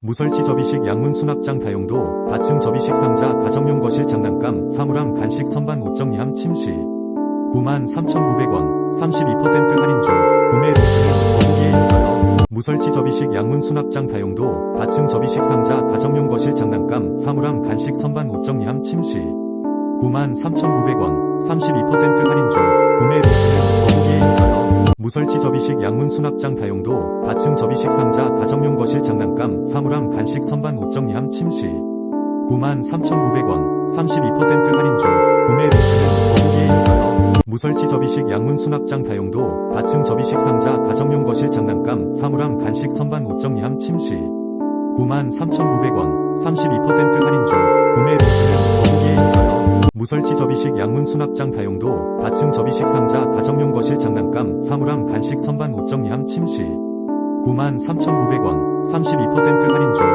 무설치 접이식 양문 수납장 다용도 다층 접이식 상자 가정용 거실 장난감 사물함 간식 선반 옷 정리함 침실 93,900원 32% 할인 중 구매 링크는 더보기에 있어요. 무설치 접이식 양문 수납장 다용도 다층 접이식 상자 가정용 거실 장난감 사물함 간식 선반 옷 정리함 침실 93,900원 32% 할인 중 무설치 접이식 양문 수납장 다용도 다층 접이식 상자 가정용 거실 장난감 사물함 간식 선반 옷 정리함 침실 93,900원 32% 할인 중 구매 링크는 더보기에 있어요. 무설치 접이식 양문 수납장 다용도 다층 접이식 상자 가정용 거실 장난감 사물함 간식 선반 옷 정리함 침실 93,900원 32% 할인 중 무설치 접이식 양문 수납장 다용도 다층 접이식 상자 가정용 거실 장난감 사물함 간식 선반 옷 정리함 침실. 93,900원 32% 할인 중